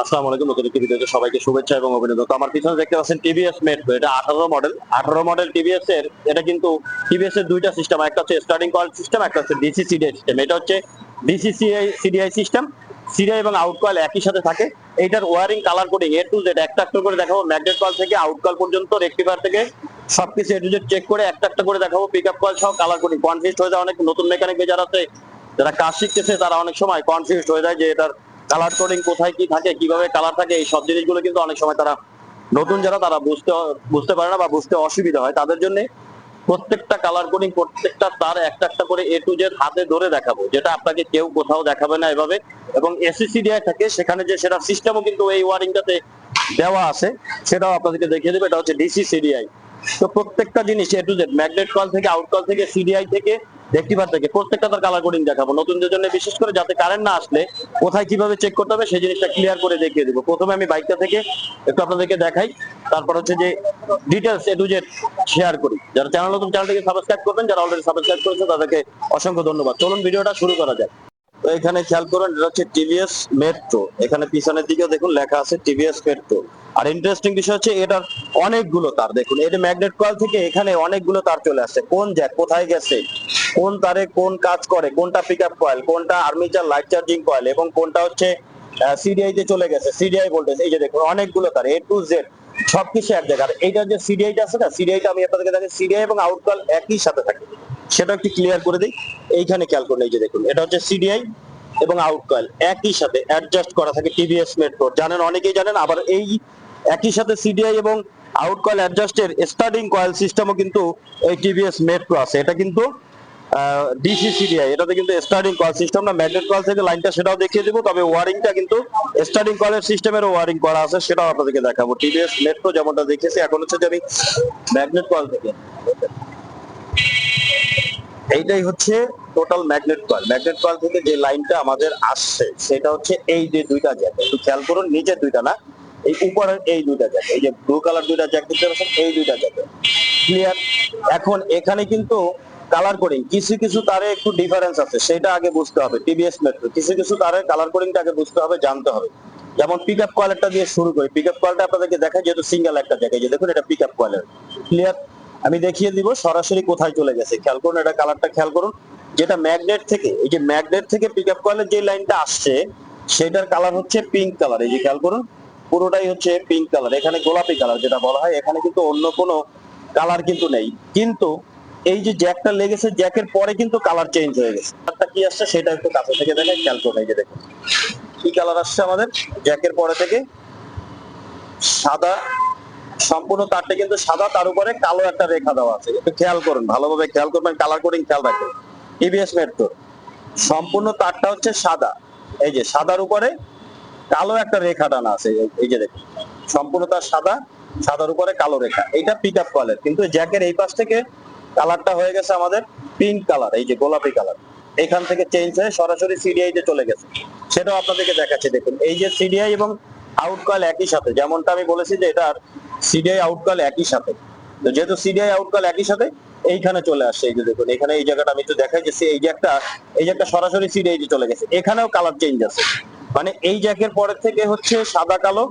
আসসালামু আলাইকুম একটি ভিডিওতে সবাইকে শুভেচ্ছা এবং অভিনন্দন। আমার পিছনে দেখতে পাচ্ছেন টিভিএস মেট্রো এটা আঠারো মডেল আঠারো মডেল টিভিএস এর, এটা কিন্তু টিভিএস এর দুইটা সিস্টেম একটা হচ্ছে স্টার্টিং কয়েল সিস্টেম একটা হচ্ছে ডিসি সিডিআই সিস্টেম এটা হচ্ছে ডিসি সিডিআই সিস্টেম সিডিআই এবং আউট কয়েল একই সাথে থাকে। এইটার wiring colour coding A to Z একটা একটা করে দেখাবো। ম্যাগনেট কয়েল থেকে আউট কয়েল পর্যন্ত রেক্টিফায়ার থেকে সবকিছু এ টু জেড চেক করে একটা একটা করে দেখাবো। পিক আপ কয়েল সহ কালার কোডিং কনফিউজ হয়ে যায় অনেক নতুন মেকানিক যারা আছে। যারা কাজ শিখতেছে, তারা অনেক সময় কনফিউজ হয়ে যায় যে এটার কালার কোডিং কোথায় কি থাকে, কীভাবে কালার থাকে, এই সব জিনিসগুলো কিন্তু অনেক সময় তারা নতুন যারা তারা বুঝতে বুঝতে পারে না বা বুঝতে অসুবিধা হয়। তাদের জন্য প্রত্যেকটা কালার কোডিং প্রত্যেকটা তার একটা একটা করে এ টু জেড হাতে ধরে দেখাবো, যেটা আপনাকে কেউ কোথাও দেখাবে না এভাবে। এবং এসিসিডিআই থাকে, সেখানে যে সেটা সিস্টেমও কিন্তু এই ওয়ারিংটাতে দেওয়া আছে, সেটাও আপনাদেরকে দেখিয়ে দেবে। এটা হচ্ছে ডিসি সিডিআই তো প্রত্যেকটা জিনিস A to Z magnet coil থেকে আউট কল থেকে সিডিআই থেকে রেক্টিফার থেকে প্রত্যেকটা তার কালার কোডিং দেখাবো। নতুনদের জন্য বিশেষ করে যাতে কারেন্ট না আসলে, কোথায় কীভাবে চেক করতে হবে সেই জিনিসটা ক্লিয়ার করে দেখিয়ে দেবো। প্রথমে আমি বাইকটা থেকে একটু আপনাদেরকে দেখাই। তারপর হচ্ছে যে details A to Z share করি। যারা চ্যানেল নতুন চ্যানেলটিকে সাবস্ক্রাইব করবেন, যারা অলরেডি সাবস্ক্রাইব করেছে, তাদেরকে অসংখ্য ধন্যবাদ। চলুন ভিডিওটা শুরু করা যাক। তো এখানে খেয়াল করুন, এটা হচ্ছে টিভিএস মেট্রো এখানে পিছনের দিকেও দেখুন লেখা আছে টিভিএস মেট্রো আর ইন্টারেস্টিং বিষয় হচ্ছে এটার অনেকগুলো তার। দেখুন এটা ম্যাগনেট কয়েল থেকে এখানে অনেকগুলো তার চলে আসছে। কোন জ্যাক কোথায় গেছে? কোন তারে কোন কাজ করে? কোনটা পিক আপ কয়েল কোনটা আর্মিচার লাইট চার্জিং কয়েল এবং কোনটা হচ্ছে সিডিআই তে চলে গেছে? সিডিআই ভোল্টেজ এই যে দেখুন, অনেকগুলো তার। এ টু জেড সবকিছু এক জায়গায়। এইটা যে সিডিআইটা আছে না সিডিআইটা আমি আপনাদেরকে দেখেন সিডিআই এবং আউট কয়েল একই সাথে থাকে। সেটা একটু ক্লিয়ার করে দিই। এইখানে খেয়াল করুন, এই যে দেখুন, এটা হচ্ছে সিডিআই এবং আউট কয়েল একই সাথে অ্যাডজাস্ট করা থাকে টিভিএস মেট্রো জানেন, অনেকেই জানেন, আবার এই একই সাথে সিডিআই এবং আউট কয়েল অ্যাডজাস্টের স্টার্টিং কয়েল সিস্টেমও কিন্তু এই টিভিএস মেট্রো আছে। এটা কিন্তু ডিসি সিডিআই এটাতে কিন্তু স্টার্টিং কয়েল সিস্টেম না ম্যাগনেট কয়েল থেকে লাইনটা সেটাও দেখিয়ে দেবো, তবে ওয়ারিংটা কিন্তু স্টার্টিং কয়েলের সিস্টেমের ওয়ারিং করা আছে, সেটাও আপনাদেরকে দেখাবো। টিভিএস মেট্রো যেমনটা দেখেছি এখন হচ্ছে যে আমি ম্যাগনেট কয়েল থেকে এইটাই হচ্ছে total magnet coil magnet coil থেকে যে লাইনটা আমাদের আসছে, সেটা হচ্ছে এই যে দুইটা জ্যাক একটু খেয়াল করুন, নিচের দুইটা না এই উপরের এই দুইটা জ্যাক এই যে ব্লু কালার দুইটা জ্যাক দেখতে পাচ্ছেন, এই দুইটা জ্যাক ক্লিয়ার এখন এখানে কিন্তু কালার কোডিং কিছু কিছু তারে একটু ডিফারেন্স আছে, সেটা আগে বুঝতে হবে টিভিএস মেট্রো কিছু কিছু তারে কালার কোডিংটা আগে বুঝতে হবে, জানতে হবে। যেমন পিক আপ কয়েলটা দিয়ে শুরু করি পিক আপ কয়েলটা আপনাদেরকে দেখাই, যেহেতু সিঙ্গেল একটা জায়গায় যে দেখুন, এটা পিক আপ কয়েলের ক্লিয়ার আমি দেখিয়ে দিব, সরাসরি কোথায় চলে গেছে। খেয়াল করুন, এটা কালারটা খেয়াল করুন। যেটা ম্যাগনেট থেকে, এই যে ম্যাগনেট থেকে পিক আপ কয়েলের যে লাইনটা আসছে, সেটার কালার হচ্ছে পিঙ্ক কালার এই যে খেয়াল করুন। পুরোটাই হচ্ছে পিঙ্ক কালার এখানে গোলাপি কালার যেটা বলা হয়, এখানে কিন্তু অন্য কোনো কালার কিন্তু নেই। কিন্তু এই যে জ্যাকটা লেগেছে জ্যাকের পরে কিন্তু কালার চেঞ্জ হয়ে গেছে। কালারটা কি আসছে সেটা একটু কাছে থেকে দেখেন, খেয়াল করুন এই যে দেখুন। কি কালার আসছে আমাদের? জ্যাকের পরে থেকে সাদা, সম্পূর্ণ তারটা কিন্তু সাদা, তার উপরে কালো একটা রেখা দেওয়া আছে। একটু খেয়াল করুন, ভালোভাবে খেয়াল করবেন কালার কোডিং খেয়াল রাখবেন। টিভিএস মেট্রো সম্পূর্ণ তারটা হচ্ছে সাদা। এই যে সাদার উপরে কালো একটা রেখা টানা আছে, এই- যে দেখুন। সম্পূর্ণ তার সাদা, সাদার উপরে কালো রেখা। এটা পিক আপ কয়েলের কিন্তু জ্যাকের এই পাশ থেকে কালারটা হয়ে গেছে আমাদের পিঙ্ক কালার এই যে গোলাপি কালার এখান থেকে চেঞ্জ হয়ে সরাসরি সিডিআই তে চলে গেছে। সেটাও আপনাদেরকে দেখাচ্ছি, দেখুন। এই যে সিডিআই এবং আউট কয়েল একই সাথে, যেমনটা আমি বলেছি যে এটার সিডিআই আউট কয়েল একই সাথে। তো যেহেতু সিডিআই আউট কয়েল একই সাথে, এইখানে চলে আসছে, এই যে দেখুন। এখানে এই জায়গাটা আমি একটু দেখাই যে এই যে একটা এই যে একটা সরাসরি সিডিআই চলে গেছে। এখানেও কালার চেঞ্জ আছে। মানে এই জ্যাকের পরের থেকে হচ্ছে সাদা কালো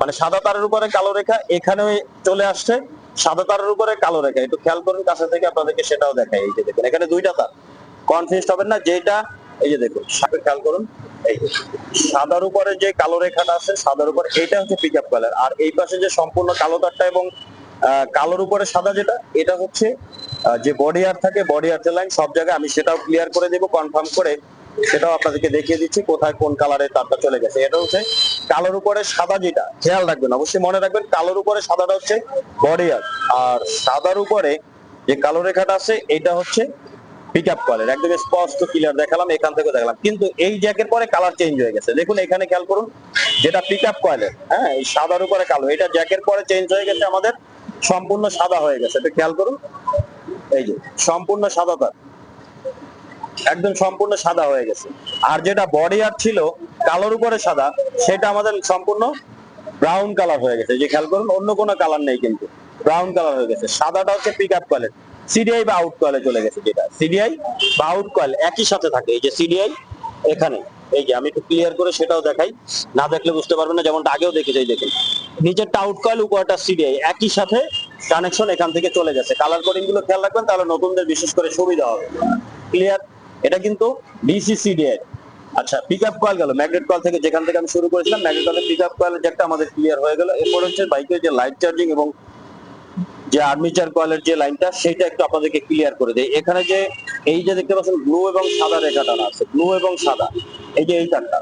মানে সাদা তারের উপরে কালো রেখা এখানে চলে আসছে। সাদা তারের উপরে কালো রেখা, একটু খেয়াল করুন কাছে থেকে আপনাদেরকে সেটাও দেখায় এই যে দেখুন, এখানে দুইটা তার। কনফিউজ হবেন না, যেটা, এই যে দেখুন সাথে খেয়াল করুন। এই সাদার উপরে যে কালো রেখাটা আছে, সাদার উপরে এইটা হচ্ছে পিক আপ কালার আর এই পাশে যে সম্পূর্ণ কালো তারটা এবং কালোর উপরে সাদা যেটা, এটা হচ্ছে যে বডি আর থাকে বডি আর লাইন সব জায়গায় আমি সেটাও ক্লিয়ার করে দেবো কনফার্ম করে সেটাও আপনাদেরকে দেখিয়ে দিচ্ছি, কোথায় কোন কালারের তারটা চলে গেছে। এটা হচ্ছে কালোর উপরে সাদা যেটা, খেয়াল রাখবেন, অবশ্যই মনে রাখবেন, কালোর উপরে সাদাটা হচ্ছে বডি আর সাদার উপরে যে কালো রেখাটা আছে, এটা হচ্ছে পিক আপ কলের একদম স্পষ্ট ক্লিয়ার দেখালাম, এখান থেকে দেখালাম। কিন্তু এই জ্যাকের পরে কালার চেঞ্জ হয়ে গেছে। দেখুন, এখানে খেয়াল করুন, যেটা পিক আপ কয়েলের হ্যাঁ এই সাদার উপরে কালো, এটা জ্যাকের পরে চেঞ্জ হয়ে গেছে আমাদের, সম্পূর্ণ সাদা হয়ে গেছে। এটা খেয়াল করুন, এই যে, সম্পূর্ণ সাদা তার। একদম সম্পূর্ণ সাদা হয়ে গেছে। আর যেটা বডি আর ছিল কালোর উপরে সাদা, সেটা আমাদের সম্পূর্ণ ব্রাউন কালার হয়ে গেছে। যে খেয়াল করুন, অন্য কোনো কালার নেই কিন্তু। ব্রাউন কালার হয়ে গেছে। সাদাটা হচ্ছে পিক আপ কয়েলের সিডিআই বা আউট কয়েলে চলে গেছে যেটা। সিডিআই বা আউট কয়েল একই সাথে থাকে। এই যে সিডিআই এখানে, এই যে আমি একটু ক্লিয়ার করে সেটাও দেখাই। না দেখলে বুঝতে পারবেন না, যেমনটা আগেও দেখেছি দেখুন। নিচেরটা আউট কয়েল উপরটা সিডিআই একই সাথে কানেকশন এখান থেকে চলে গেছে। কালার কোডিংগুলো খেয়াল রাখবেন, তাহলে নতুনদের বিশেষ করে সুবিধা হবে। ক্লিয়ার এটা কিন্তু ডিসি সিডিআই আচ্ছা পিক আপ কয়েল গেল। ম্যাগনেট কয়েল থেকে যেখান থেকে আমি শুরু করেছিলাম ম্যাগনেট কয়েলের পিক আপ কয়েলের জ্যাকটা আমাদের ক্লিয়ার হয়ে গেল। এরপর হচ্ছে বাইকের যে লাইট চার্জিং এবং যে আর্মিচার কয়েলের যে লাইনটা সেটা একটু আপনাদেরকে ক্লিয়ার করে দেয় এখানে যে এই যে দেখতে পাচ্ছেন ব্লু এবং সাদা রেখাটা আছে। ব্লু এবং সাদা। এই যে এই তারটা।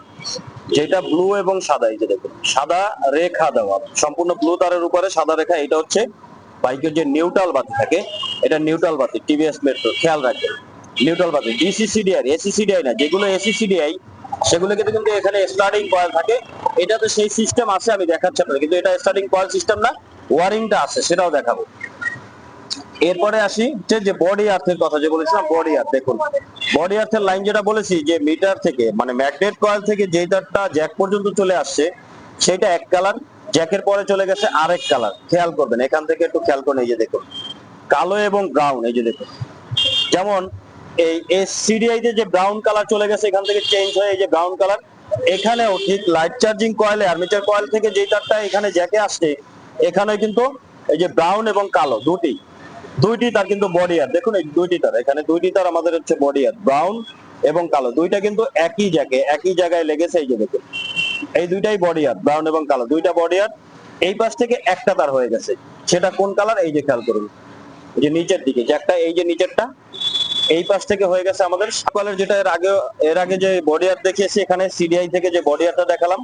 যেটা ব্লু এবং সাদা, এই যে দেখুন। সাদা রেখা দেওয়া। সম্পূর্ণ ব্লু তারের উপরে সাদা রেখা, এটা হচ্ছে বাইকের যে নিউট্রাল বাতি থাকে, এটা নিউট্রাল বাতি টিভিএস মেট্রো খেয়াল রাখবেন। নিউট্রাল বাতি ডিসিসিডিআই এসিসিডিআই না, যেগুলো এসিসিডিআই সেগুলো কিন্তু এখানে স্টার্টিং কয়েল থাকে। এটাতে সেই সিস্টেম আছে, আমি দেখাচ্ছি আপনাদের, কিন্তু এটা স্টার্টিং কয়েল সিস্টেম না ওয়ারিংটা আছে, সেটাও দেখাবো। এরপরে আসি, যে যে বডি আর্থের কথা যে বলেছিলাম বডি আর্থ দেখুন। বডি আর্থের লাইন যেটা বলেছি, যে মিটার থেকে মানে ম্যাগনেট কয়েল থেকে যে তারটা জ্যাক পর্যন্ত চলে আসছে, সেটা এক কালার জ্যাকের পরে চলে গেছে আরেক কালার খেয়াল করবেন, এখান থেকে একটু খেয়াল করুন এই যে দেখুন। কালো এবং ব্রাউন এই যে দেখুন। যেমন এই এস সিডিআই তে যে ব্রাউন কালার চলে গেছে, এখান থেকে চেঞ্জ হয়ে এই যে ব্রাউন কালার এখানেও ঠিক লাইট চার্জিং কয়েলে আর্মিচার কয়েল থেকে যেই তারটা এখানে জ্যাকে আসছে, এখানে কিন্তু এই যে ব্রাউন এবং কালো দুটি, দুইটি তার কিন্তু বডি আর। দেখুন এই দুইটি তার, এখানে দুইটি তার আমাদের হচ্ছে বডি আর ব্রাউন এবং কালো। দুইটা কিন্তু একই জায়গায় একই জায়গায় লেগেছে এই যে দেখুন। এই দুইটাই বডি আর ব্রাউন এবং কালো, দুইটা বডি আর। এই পাশ থেকে একটা তার হয়ে গেছে। সেটা কোন কালার এই যে খেয়াল করুন। যে নিচের দিকে যে একটা এই যে নিচেরটা এই পাশ থেকে হয়ে গেছে আমাদের সকালের যেটা, এর আগে এর আগে যে বডি আর্ট দেখিয়েছি, এখানে সিডিআই থেকে যে বডি আর্টটা দেখালাম,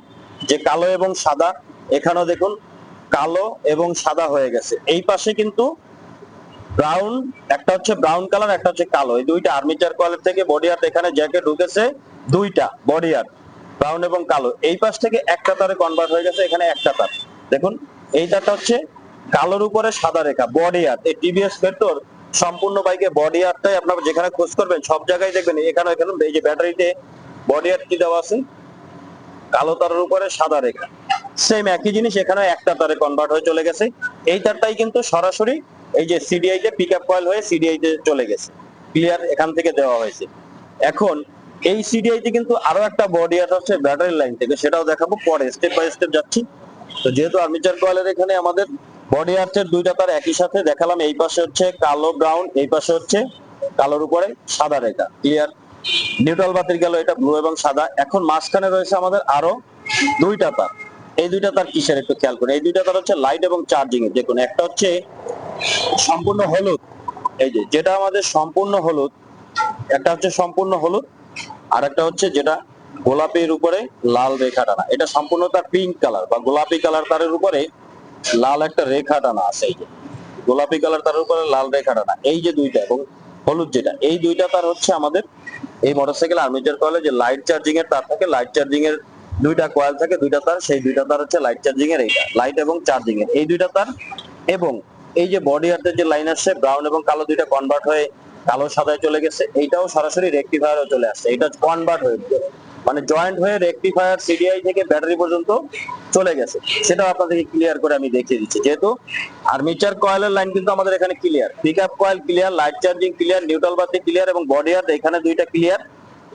যে কালো এবং সাদা, এখানেও দেখুন কালো এবং সাদা হয়ে গেছে। এই পাশে কিন্তু ব্রাউন একটা হচ্ছে ব্রাউন কালার একটা হচ্ছে কালো। এই দুইটা আর্মিচার কয়েলের থেকে বডি আর্ট এখানে জ্যাকে ঢুকেছে, দুইটা বডি আর্ট ব্রাউন এবং কালো। এই পাশ থেকে একটা তারে কনভার্ট হয়ে গেছে, এখানে একটা তার। দেখুন এই তারটা হচ্ছে কালোর উপরে সাদা রেখা বডি আর্ট এই টিভিএস ভেক্টর সম্পূর্ণ বাইকে বডি আর্টটাই আপনারা যেখানে খোঁজ করবেন, সব জায়গায় দেখবেন, এখানে এখানে এই যে ব্যাটারিতে বডি আর্ট কি দেওয়া আছে? কালো তারের উপরে সাদা রেখা। সেম একই জিনিস এখানে একটা তারে কনভার্ট হয়ে চলে গেছে। এই তারটাই কিন্তু সরাসরি এই যে সিডিআই তে পিক আপ কয়েল হয়ে সিডিআই তে চলে গেছে। ক্লিয়ার এখান থেকে দেওয়া হয়েছে। এখন এই সিডিআই তে কিন্তু আরও একটা বডি আর্ট হচ্ছে ব্যাটারি লাইন থেকে, সেটাও দেখাবো, পরে স্টেপ বাই স্টেপ যাচ্ছি। তো যেহেতু আর্মিচার কয়েলের এখানে আমাদের বডি আর্থের দুইটা তার একই সাথে দেখালাম, এই পাশে হচ্ছে কালো ব্রাউন এই পাশে হচ্ছে কালোর উপরে সাদা রেখা ক্লিয়ার নিউট্রাল বাতির গেল, এটা ব্লু এবং সাদা। এখন মাঝখানে রয়েছে আমাদের আরও দুইটা তার। এই দুইটা তার কিসের একটু খেয়াল করুন এই দুইটা তার হচ্ছে লাইট এবং চার্জিং এর, দেখুন, একটা হচ্ছে সম্পূর্ণ হলুদ, এই যে, যেটা আমাদের সম্পূর্ণ হলুদ, একটা হচ্ছে সম্পূর্ণ হলুদ, আর একটা হচ্ছে যেটা গোলাপির উপরে লাল রেখা টানা এটা সম্পূর্ণ তার পিঙ্ক কালার বা গোলাপি কালার তারের উপরে লাল একটা রেখা টানা আছে এই যে। গোলাপি কালার তারের উপরে লাল রেখা টানা, এই যে দুইটা এবং হলুদ যেটা, এই দুইটা তার হচ্ছে আমাদের এই মোটরসাইকেল আর্মিচার কয়েলে যে লাইট চার্জিং এর তার থাকে লাইট চার্জিং এর দুইটা কয়েল থাকে, দুইটা তার, সেই দুইটা তার হচ্ছে লাইট চার্জিং এর এইটা লাইট এবং চার্জিং এর, এই দুইটা তার। এবং এই যে বডি আর্টের যে লাইন আসছে ব্রাউন এবং কালো দুইটা কনভার্ট হয়ে কালো সাদায় চলে গেছে, এইটাও সরাসরি রেকটিফায়ারও চলে আসছে এটা কনভার্ট হয়ে মানে জয়েন্ট হয়ে রেকটিফায়ার সিডিআই থেকে ব্যাটারি পর্যন্ত চলে গেছে। সেটাও আপনাদেরকে ক্লিয়ার করে আমি দেখিয়ে দিচ্ছি। যেহেতু আর্মিচার কয়েলের লাইন কিন্তু আমাদের এখানে clear pick up coil clear light charging clear neutral বাতি ক্লিয়ার এবং বডি আর্ট এখানে দুইটা ক্লিয়ার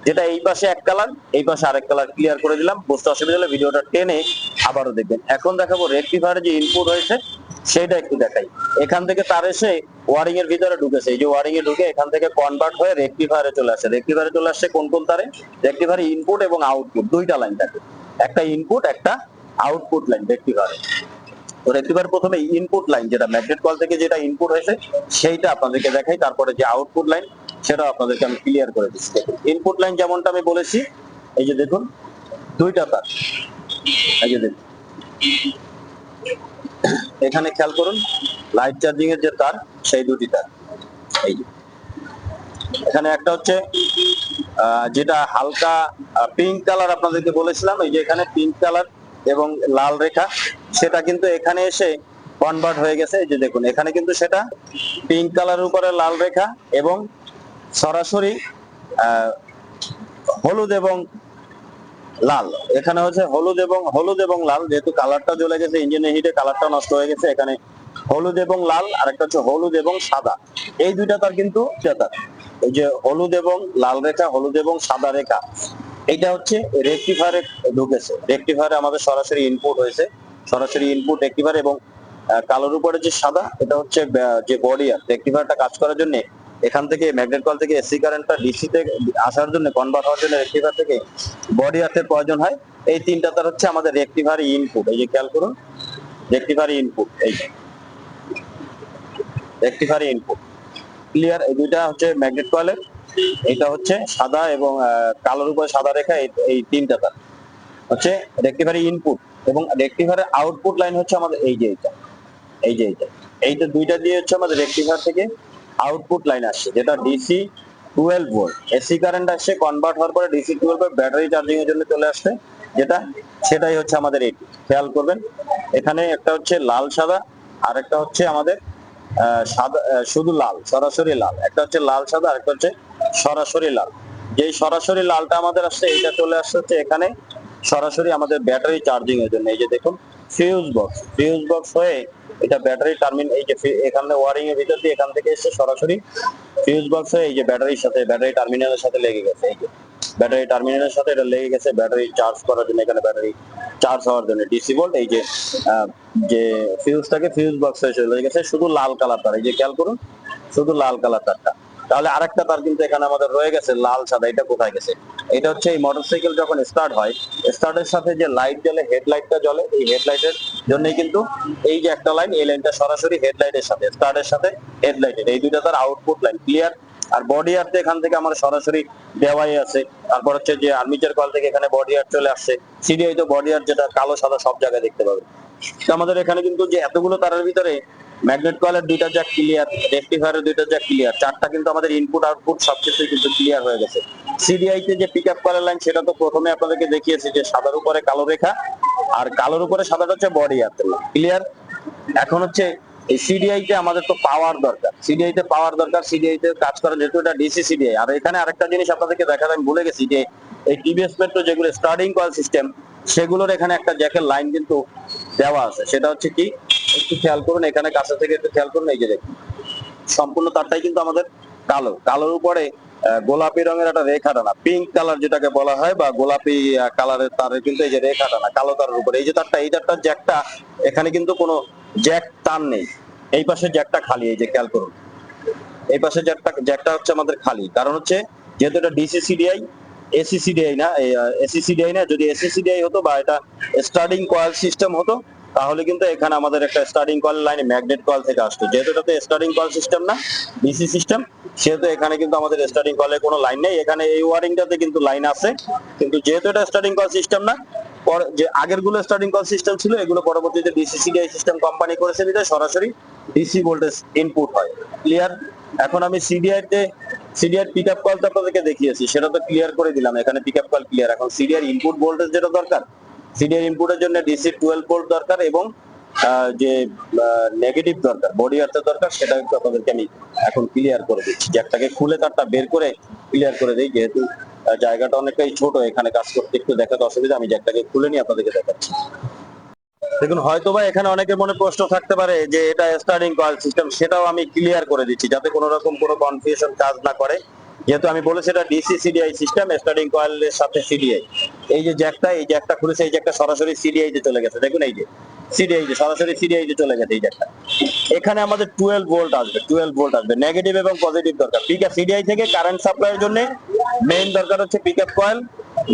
যেটা এই পাশে এক কালার এই পাশে আরেক কালার ক্লিয়ার করে দিলাম, বুঝতে অসুবিধা হলে ভিডিওটা টেনে আবারও দেখবেন। এখন দেখাবো রেকটিফায়ার যে ইনপুট হয়েছে, সেটা একটু দেখাই। এখান থেকে তার এসে ওয়ারিং এর ভিতরে ঢুকেছে। এই যে ওয়ারিং এ ঢুকে এখান থেকে কনভার্ট হয়ে রেকটিফায়ারে চলে আসে। রেকটিফায়ারে চলে আসছে কোন কোন তারে? রেকটিফায়ারে ইনপুট এবং আউটপুট দুইটা লাইন থাকে। একটা ইনপুট একটা আউটপুট লাইন রেকটিফায়ারে তো রেকটিফায়ার প্রথমে ইনপুট লাইন যেটা ম্যাগনেট কল থেকে যেটা ইনপুট হয়েছে, সেইটা আপনাদেরকে দেখাই। তারপরে যে আউটপুট লাইন সেটা আপনাদেরকে আমি ক্লিয়ার করে দিচ্ছি। ইনপুট লাইন যেমনটা আমি বলেছি, এই যে দেখুন, দুইটা তার। এই যে দেখুন। এখানে খেয়াল করুন লাইট চার্জিং এর যে তার, সেই দুটি তার। এই যে। এখানে একটা হচ্ছে যেটা হালকা পিঙ্ক কালার আপনাদেরকে বলেছিলাম, এই যে এখানে পিঙ্ক কালার এবং লাল রেখা, সেটা কিন্তু এখানে এসে কনভার্ট হয়ে গেছে। এই যে দেখুন, এখানে কিন্তু সেটা পিঙ্ক কালার উপরে লাল রেখা এবং সরাসরি হলুদ এবং লাল। এখানে হচ্ছে হলুদ এবং হলুদ এবং লাল, যেহেতু কালারটা জ্বলে গেছে ইঞ্জিনের হিটে কালারটা নষ্ট হয়ে গেছে। এখানে হলুদ এবং লাল আর একটা হচ্ছে হলুদ এবং সাদা। এই দুইটা তার কিন্তু দুইটা তার এই যে হলুদ এবং লাল রেখা, হলুদ এবং সাদা রেখা, এটা হচ্ছে রেকটিফায়ারে ঢুকেছে। রেকটিফায়ারে আমাদের সরাসরি ইনপুট হয়েছে। সরাসরি ইনপুট রেকটিফায়ার এবং কালোর উপরে যে সাদা, এটা হচ্ছে যে বডি আর রেকটিফায়ারটা কাজ করার জন্য এখান থেকে ম্যাগনেট কল থেকে এসি কারেন্টটা ডিসি তে আসার জন্য কনভার্ট হওয়ার জন্য রেকটিফায়ার থেকে বডি আর্থের প্রয়োজন হয়। এই তিনটা তার হচ্ছে আমাদের রেকটিফায়ার ইনপুট এই যে খেয়াল করুন রেকটিফায়ার ইনপুট এই রেকটিফায়ার ইনপুট ক্লিয়ার এই দুইটা হচ্ছে ম্যাগনেট কয়েলের এটা হচ্ছে সাদা এবং কালোর উপরে সাদা রেখা, এই- তিনটা তার। হচ্ছে রেকটিফায়ার ইনপুট এবং রেকটিফায়ারের আউটপুট লাইন হচ্ছে আমাদের এই যে এইটা। এই যে এইটা। এইটা দুইটা দিয়ে হচ্ছে আমাদের রেকটিফায়ার থেকে আউটপুট লাইন আসছে, যেটা DC twelve volt AC current আসছে কনভার্ট হওয়ার পরে ডিসি টুয়েলভ ব্যাটারি চার্জিং এর জন্য চলে আসছে, যেটা, সেটাই হচ্ছে আমাদের এটি। খেয়াল করবেন, এখানে একটা হচ্ছে লাল সাদা, আর একটা হচ্ছে আমাদের সাদা শুধু লাল, সরাসরি লাল। একটা হচ্ছে লাল সাদা আর একটা হচ্ছে সরাসরি লাল। যেই সরাসরি লালটা আমাদের আসছে, এইটা চলে আসছে হচ্ছে এখানে সরাসরি আমাদের ব্যাটারি চার্জিং এর জন্য। এই যে দেখুন ফিউজ বক্স ফিউজ বক্স হয়ে এটা ব্যাটারি টার্মিন, এই যে এখানে ওয়ারিং এর ভিতর দিয়ে এখান থেকে এসে সরাসরি ফিউজ বক্সে এই যে ব্যাটারির সাথে, ব্যাটারি টার্মিনালের সাথে লেগে গেছে, এই যে। ব্যাটারি টার্মিনালের সাথে এটা লেগে গেছে, ব্যাটারি চার্জ করার জন্য এখানে ব্যাটারি চার্জ হওয়ার জন্য। ডিসি ভোল্ট এই যে যে ফিউজটাকে ফিউজ বক্সে চলে গেছে, শুধু লাল কালার তার। এই যে খেয়াল করুন, শুধু লাল কালার তারটা। তাহলে আরেকটা তার কিন্তু এখানে আমাদের রয়ে গেছে লাল সাদা, এটা কোথায় গেছে? এটা হচ্ছে এই মোটরসাইকেল যখন স্টার্ট হয় স্টার্টের সাথে যে লাইট জ্বলে হেডলাইটটা জ্বলে, এই হেডলাইটের জন্যই কিন্তু এই যে একটা লাইন এই লাইনটা সরাসরি হেডলাইটের সাথে স্টার্টের সাথে হেডলাইটের এই দুইটা তার আউটপুট লাইন ক্লিয়ার আর বডি আর্ট এখান থেকে আমার সরাসরি দেওয়াই আছে। তারপর হচ্ছে যে আর্মিচার কল থেকে এখানে বডি আর্ট চলে আসছে। সিডিআই তো বডি আর্ট যেটা, কালো সাদা সব জায়গায় দেখতে পাবে। আমাদের এখানে কিন্তু যে এতগুলো তারের ভিতরে ম্যাগনেট কয়েলের দুইটা জ্যাক ক্লিয়ার রেকটিফায়ারের দুইটা জ্যাক ক্লিয়ার চারটা কিন্তু আমাদের ইনপুট আউটপুট সবকিছুই কিন্তু ক্লিয়ার হয়ে গেছে। সিডিআই তে যে পিক আপ করার লাইন সেটা তো প্রথমে আপনাদেরকে দেখিয়েছি যে সাদার উপরে কালো রেখা, আর কালোর উপরে সাদাটা হচ্ছে বডি আর্ট ক্লিয়ার এখন হচ্ছে এই সিডিআই তে আমাদের তো পাওয়ার দরকার। সিডিআই তে পাওয়ার দরকার সিডিআই তে কাজ করার যেহেতু এটা ডিসি সিডিআই আর এখানে আরেকটা জিনিস আপনাদেরকে দেখাতে আমি ভুলে গেছি যে এই টিভিএস মেট্রো যেগুলো স্টার্টিং কয়েল সিস্টেম সেগুলোর এখানে একটা জ্যাকের লাইন কিন্তু দেওয়া আছে। সেটা হচ্ছে কি, একটু খেয়াল করুন, এখানে কাছে থেকে একটু খেয়াল করুন, এই যে দেখুন। সম্পূর্ণ তারটাই কিন্তু আমাদের কালো। কালোর উপরে গোলাপি রঙের একটা রেখা টানা পিঙ্ক কালার যেটাকে বলা হয়, বা গোলাপি কালারের তারের কিন্তু এই যে রেখা টানা, কালো তারের উপরে। এই যে তারটা, এই তারটা জ্যাকটা এখানে কিন্তু কোনো জ্যাক তার নেই। এই পাশে জ্যাকটা খালি, এই যে খেয়াল করুন। এই পাশে জ্যাকটা জ্যাকটা হচ্ছে আমাদের খালি। কারণ হচ্ছে, যেহেতু এটা ডিসি সিডিআই এসি না এসি সিডিআই না, যদি এসি সিডিআই হতো বা এটা স্টার্টিং কয়েল সিস্টেম হতো, তাহলে কিন্তু এখানে আমাদের একটা স্টার্টিং কয়েল লাইনে ম্যাগনেট কয়েল থেকে আসতো। যেহেতু এটাতে স্টার্টিং কয়েল সিস্টেম না ডিসি সিস্টেম সেহেতু এখানে কিন্তু আমাদের স্টার্টিং কয়েলের কোনো লাইন নেই। এখানে এই ওয়ারিংটাতে কিন্তু লাইন আছে। কিন্তু যেহেতু এটা স্টার্টিং কয়েল সিস্টেম না, পর- যে আগেরগুলো স্টার্টিং কল সিস্টেম ছিল, এগুলো পরবর্তীতে ডিসি সিডিআই সিস্টেম কোম্পানি করেছে বিধায় সরাসরি ডিসি ভোল্টেজ ইনপুট হয়। ক্লিয়ার এখন আমি সিডিআই তে সিডিআর পিক আপ কল তো আপনাদেরকে দেখিয়েছি, সেটা তো ক্লিয়ার করে দিলাম, এখানে পিক আপ কল ক্লিয়ার এখন সিডিআর ইনপুট ভোল্টেজ যেটা দরকার, সিডিআর ইনপুটের জন্য ডিসি টুয়েলভ ভোল্ট দরকার এবং যে নেগেটিভ দরকার বডি আর্থের দরকার, সেটা একটু আপনাদেরকে আমি এখন ক্লিয়ার করে দিচ্ছি। জ্যাকটাকে খুলে তারটা বের করে ক্লিয়ার করে দিই, যেহেতু জায়গাটা অনেকটাই ছোট, এখানে কাজ করতে একটু দেখাতে অসুবিধা, আমি জ্যাকটাকে খুলে নিয়ে আপনাদেরকে দেখাচ্ছি। দেখুন, হয়তোবা এখানে অনেকের মনে প্রশ্ন থাকতে পারে যে এটা স্টার্টিং কয়েল সিস্টেম সেটাও আমি ক্লিয়ার করে দিচ্ছি, যাতে কোনো রকম কোনো কনফিউশন কাজ না করে। যেহেতু আমি বলেছি এটা ডিসি সিডিআই সিস্টেম স্টার্টিং কয়েলের সাথে সিডিআই এই যে জ্যাকটা এই জ্যাকটা খুলেছে, এই জ্যাকটা সরাসরি সিডিআই তে চলে গেছে। দেখুন এই যে সিডিআই তে, সরাসরি সিডিআই তে চলে গেছে এই জ্যাকটা এখানে আমাদের টুয়েলভ ভোল্ট আসবে টুয়েলভ ভোল্ট আসবে নেগেটিভ এবং পজিটিভ দরকার। পিক আপ সিডিআই থেকে কারেন্ট সাপ্লাইয়ের জন্য মেইন দরকার হচ্ছে পিক আপ কয়েল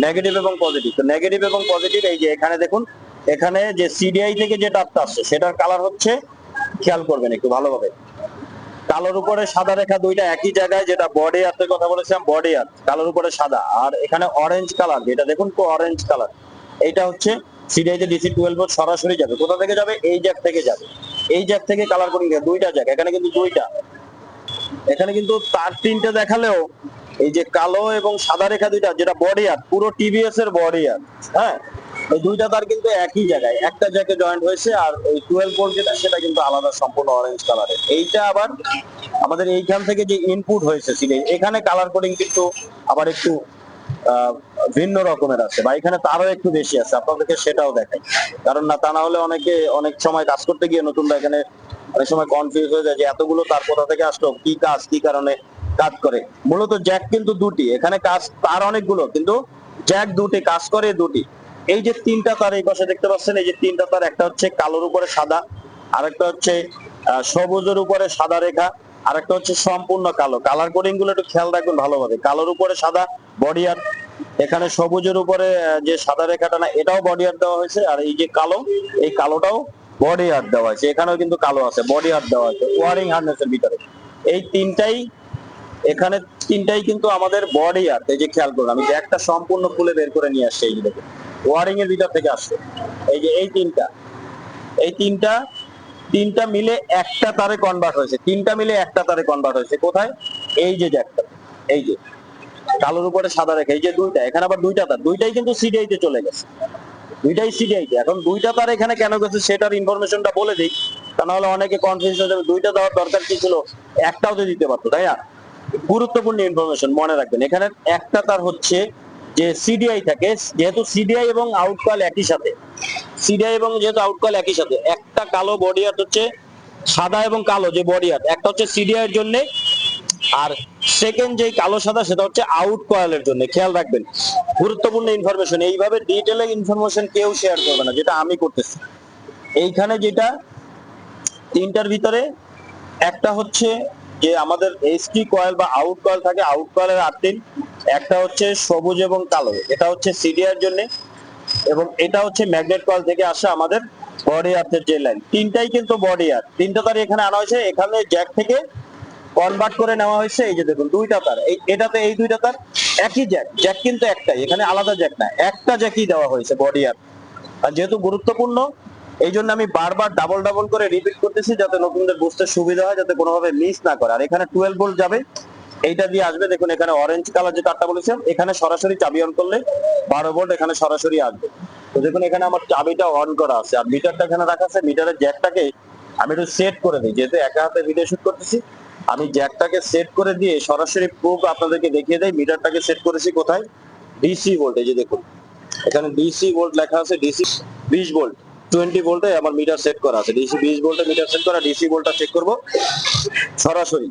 নেগেটিভ এবং পজিটিভ তো নেগেটিভ এবং পজিটিভ এই যে এখানে দেখুন এখানে যে সিডিআই থেকে যে তারটা আসছে, সেটার কালার হচ্ছে, খেয়াল করবেন একটু ভালোভাবে। কালোর উপরে সাদা রেখা দুইটা একই জায়গায়, যেটা বডি আর্থের কথা বলেছিলাম বডি আর্থ কালোর উপরে সাদা। আর এখানে অরেঞ্জ কালার যেটা দেখুন অরেঞ্জ কালার এইটা হচ্ছে সিডিআই তে ডিসি টুয়েলভ সরাসরি যাবে। কোথা থেকে যাবে? এই জ্যাক থেকে যাবে। এই জ্যাক থেকে কালার কোডিং দুইটা জ্যাক এখানে কিন্তু দুইটা। এখানে কিন্তু তার তিনটে দেখালেও, এই যে কালো এবং সাদা রেখা দুইটা, যেটা বডি আর্ট পুরো টিভিএস এর বডি আর্ট হ্যাঁ? এই দুইটা তার কিন্তু একই জায়গায়। একটা জ্যাকে জয়েন্ট হয়েছে আর ওই টুয়েলভ ভোল্ট যেটা, সেটা কিন্তু আলাদা সম্পূর্ণ অরেঞ্জ কালারের এইটা আবার আমাদের এইখান থেকে যে ইনপুট হয়েছে সিরিজ এখানে কালার কোডিং কিন্তু আবার একটু ভিন্ন রকমের আছে বা এখানে তারও একটু বেশি আছে, আপনাদেরকে সেটাও দেখাই। কারণ না, তা না হলে অনেকে অনেক সময় কাজ করতে গিয়ে নতুনরা এখানে অনেক সময় কনফিউজ হয়ে যায় যে এতগুলো তার কোথা থেকে আসলো, কি কাজ, কি কারণে কাজ করে। মূলত জ্যাক কিন্তু দুটি, এখানে কাজ, তার অনেকগুলো, কিন্তু জ্যাক দুটি, কাজ করে দুটি। এই যে তিনটা তার এই পাশে দেখতে পাচ্ছেন এই যে তিনটা তার একটা হচ্ছে কালোর উপরে সাদা আরেকটা হচ্ছে আহ, সবুজের উপরে সাদা রেখা আরেকটা হচ্ছে সম্পূর্ণ কালো। কালার কোডিংগুলো একটু খেয়াল রাখবেন ভালোভাবে। কালোর উপরে সাদা বডি আর্ট এখানে সবুজের উপরে যে সাদা রেখাটা না এটাও বডি আর্ট দেওয়া হয়েছে আর এই যে কালো এই কালোটাও বডি আর্ট দেওয়া হয়েছে। এখানেও কিন্তু কালো আছে বডি আর্ট দেওয়া হয়েছে ওয়ারিং হার্নেসের ভিতরে। এই তিনটাই এখানে তিনটাই কিন্তু আমাদের বডি আর্ট এই যে খেয়াল করুন আমি একটা সম্পূর্ণ খুলে বের করে নিয়ে আসছি এই ওয়ারিং এর ভিতর থেকে আসছে। এই যে এই তিনটা এই তিনটা তিনটা মিলে একটা তারে কনভার্ট হয়েছে। তিনটা মিলে একটা তারে কনভার্ট হয়েছে। কোথায়? এই যে জ্যাকটা এই যে। কালোর উপরে সাদা রেখে, এই যে দুইটা, এখানে আবার দুইটা তার। দুইটাই কিন্তু সিডিআই তে চলে গেছে। দুইটাই সিডিআই তে। এখন দুইটা তার এখানে কেন গেছে সেটার ইনফরমেশনটা বলে দিই। তা নাহলে অনেকে কনফিউজ হয়ে যাবে, দুইটা দেওয়ার দরকার কি ছিল? একটাও তো দিতে পারতো, তাই না? গুরুত্বপূর্ণ ইনফরমেশন মনে রাখবেন। এখানে একটা তার হচ্ছে যে সিডিআই থাকে, যেহেতু সিডিআই এবং আউটকল একই সাথে। সিডিআই এবং যেহেতু আউটকল একই সাথে, একটা কালো বডি আর্ট হচ্ছে সাদা এবং কালো যে বডি আর্ট একটা হচ্ছে সিডিআই এর জন্য, আর সেকেন্ড যে কালো সাদা, সেটা হচ্ছে আউট কয়েলের জন্য। খেয়াল রাখবেন, গুরুত্বপূর্ণ ইনফরমেশন এইভাবে ডিটেলে ইনফরমেশন কেউ শেয়ার করবে না, যেটা আমি করতেছি। এইখানে যেটা, তিনটার ভিতরে, একটা হচ্ছে যে আমাদের এসটি কয়েল বা আউট কয়েল থাকে আউট কয়েলের আটটিন একটা হচ্ছে সবুজ এবং কালো, এটা হচ্ছে সিডিআর জন্য, এবং এটা হচ্ছে ম্যাগনেট কল থেকে আসা আমাদের বডি আর্থের যে লাইন। তিনটাই কিন্তু বডি আর্থ। তিনটা তার এখানে আনা হয়েছে, এখানে জ্যাক থেকে কনভার্ট করে নেওয়া হয়েছে, এই যে দেখুন, দুইটা তার। এই, এটাতে এই দুইটা তার, একই জ্যাক জ্যাক কিন্তু একটাই, এখানে আলাদা জ্যাক না, একটা জ্যাকই দেওয়া হয়েছে বডি আর্থ। আর যেহেতু গুরুত্বপূর্ণ, এই জন্য আমি বারবার ডাবল ডাবল করে রিপিট করতেছি, যাতে নতুনদের বুঝতে সুবিধা হয়, যাতে কোনোভাবে মিস না করে। আর এখানে টুয়েলভ ভোল্ট যাবে এইটা দিয়ে আসবে, দেখুন এখানে অরেঞ্জ কালার যে তারটা বলেছেন, এখানে সরাসরি চাবি অন করলে বারো ভোল্ট এখানে সরাসরি আসবে। তো দেখুন এখানে আমার চাবিটা অন করা আছে, আর মিটারটা এখানে রাখা আছে মিটারের জ্যাকটাকে আমি একটু সেট করে দিই, যেহেতু একা হাতে ভিডিও শুট করতেছি, আমি জ্যাকটাকে সেট করে দিয়ে সরাসরি প্রুফ আপনাদেরকে দেখিয়ে দেয় মিটারটাকে সেট করেছি কোথায়? ডিসি ভোল্ট এই যে দেখুন। এখানে ডিসি ভোল্ট লেখা আছে ডিসি বিশ ভোল্ট টোয়েন্টি ভোল্টে আমার মিটার সেট করা আছে। ডিসি বিশ ভোল্টে মিটার সেট করা ডিসি ভোল্টটা চেক করব, সরাসরি।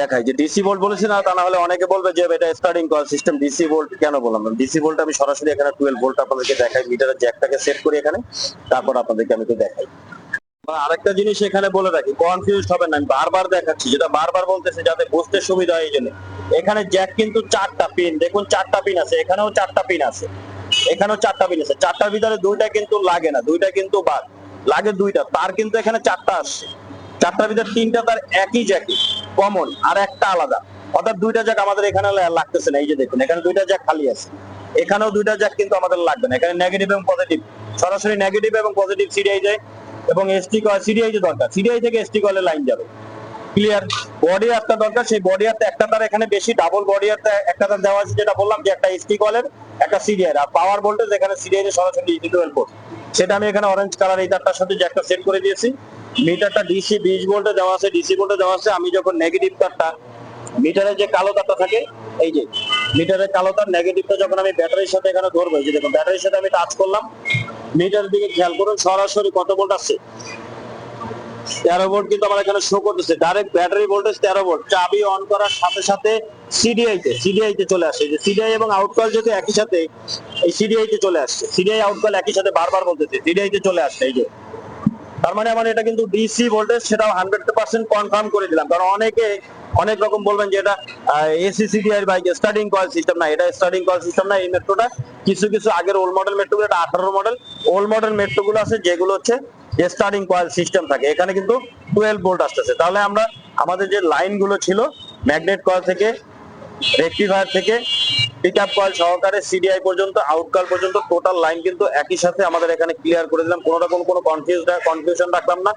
দেখাই যে ডিসি ভোল্ট বলেছি না, তা না হলে অনেকে বলবে যে এটা স্টার্টিং সিস্টেম ডিসি ভোল্ট কেন বললাম ডিসি ভোল্ট আমি সরাসরি এখানে টুয়েলভ ভোল্ট আপনাদেরকে দেখাই মিটারের জ্যাকটাকে সেট করি এখানে, তারপর আপনাদেরকে আমি দেখাই। আরেকটা জিনিস এখানে বলে রাখি কনফিউজ হবেন না বারবার দেখাচ্ছি, যেটা বারবার বলতেছে যাতে বুঝতে সুবিধা হয় এই জন্য। এখানে জ্যাক কিন্তু চারটা পিন দেখুন চারটা পিন আছে, এখানেও চারটা পিন আছে, এখানেও চারটা পিন আছে। চারটার ভিতরে দুইটা কিন্তু লাগে না, দুইটা কিন্তু বাদ, লাগে দুইটা, তার কিন্তু এখানে চারটা আসছে। চারটার ভিতরে তিনটা তার একই জ্যাকি কমন আর একটা আলাদা। অর্থাৎ দুইটা জ্যাক আমাদের এখানে লাগতেছে না, এই যে দেখুন, এখানে দুইটা জ্যাক খালি আছে। এখানেও দুইটা জ্যাক কিন্তু আমাদের লাগবে না, এখানে নেগেটিভ এবং পজিটিভ সরাসরি নেগেটিভ এবং পজিটিভ সিডিআই যায়, এবং এসটি সিডিআই যে দরকার। সিডিআই থেকে এসটি কয়েলের লাইন যাবে। ক্লিয়ার বডি আর্টটা দরকার, সেই বডি আর্টটা একটা তার এখানে বেশি ডাবল বডি আর্টটা একটা তার দেওয়া আছে, যেটা বললাম যে একটা এসটি কয়েলের একটা সিডিআই আর পাওয়ার ভোল্টেজ এখানে এর সরাসরি ডিসি টুয়েলভ ভোল্ট সেটা আমি এখানে অরেঞ্জ কালার এই তারটার সাথে যে একটা সেট করে দিয়েছি। মিটারটা ডিসি বিশ ভোল্টে দেওয়া আছে ডিসি ভোল্টে দেওয়া আছে, আমি যখন নেগেটিভ তারটা মিটারের যে কালো তারটা থাকে, এই যে মিটারের কালো তার নেগেটিভটা যখন আমি ব্যাটারির সাথে এখানে ধরবো যে দেখুন ব্যাটারির সাথে আমি টাচ করলাম, মিটারের দিকে খেয়াল করুন, সরাসরি কত ভোল্ট আসছে? তেরো ভোল্ট কিন্তু আমার এখানে শো করতেছে। ডাইরেক্ট ব্যাটারি ভোল্টেজ তেরো ভোল্ট। চাবি অন করার সাথে সাথে সিডিআই তে সিডিআই তে চলে আসে। যে সিডিআই এবং আউটকল যেহেতু একই সাথে, এই সিডিআই তে চলে আসছে। সিডিআই আউটকল একই সাথে বারবার বলতেছে। সিডিআই তে চলে আসছে, এই যে। তার মানে আমার এটা কিন্তু ডিসি ভোল্টেজ সেটাও হান্ড্রেড পার্সেন্ট কনফার্ম করে দিলাম। কারণ অনেকে অনেক রকম বলবেন যে এটা AC CDI bike starting coil system না, এটা স্টার্টিং কয়েল সিস্টেম না, এই মেট্রোটা কিছু কিছু আগের ওল্ড মডেল মেট্রো এটা আঠারো মডেল ওল্ড মডেল মেট্রো গুলো আছে, যেগুলো হচ্ছে স্টার্টিং কয়েল সিস্টেম থাকে। এখানে কিন্তু টুয়েলভ ভোল্ট আসতেছে। তাহলে আমরা আমাদের যে লাইনগুলো ছিল ম্যাগনেট কয়েল থেকে রেক্টিফায়ার থেকে পিক আপ কয়েল সহকারে সিডিআই পর্যন্ত আউট কয়েল পর্যন্ত টোটাল লাইন কিন্তু একই সাথে আমাদের এখানে ক্লিয়ার করে দিলাম। কোনো রকম কোনো কনফিউজ কনফিউশন রাখলাম না।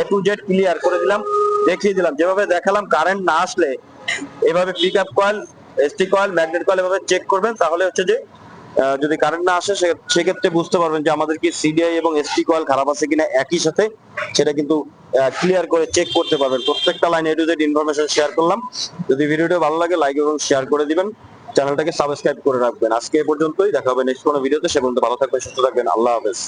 এ টু জেড ক্লিয়ার করে দিলাম। দেখিয়ে দিলাম। যেভাবে দেখালাম কারেন্ট না আসলে এভাবে pick up coil ST coil magnet coil এভাবে চেক করবেন। তাহলে হচ্ছে যে যদি কারেন্ট না আসে সেক্ষেত্রে বুঝতে পারবেন যে আমাদের কি সিডিআই এবং এসটি কয়েল খারাপ আছে কিনা একই সাথে সেটা কিন্তু ক্লিয়ার করে চেক করতে পারবেন। প্রত্যেকটা line A to information share করলাম। যদি ভিডিওটা ভালো লাগে লাইক এবং শেয়ার করে দিবেন। চ্যানেলটাকে সাবস্ক্রাইব করে রাখবেন। আজকে এ পর্যন্তই। দেখা হবে নেক্সট কোনো ভিডিওতে সে পর্যন্ত ভালো থাকবেন, সুস্থ থাকবেন। আল্লাহ হাফেজ।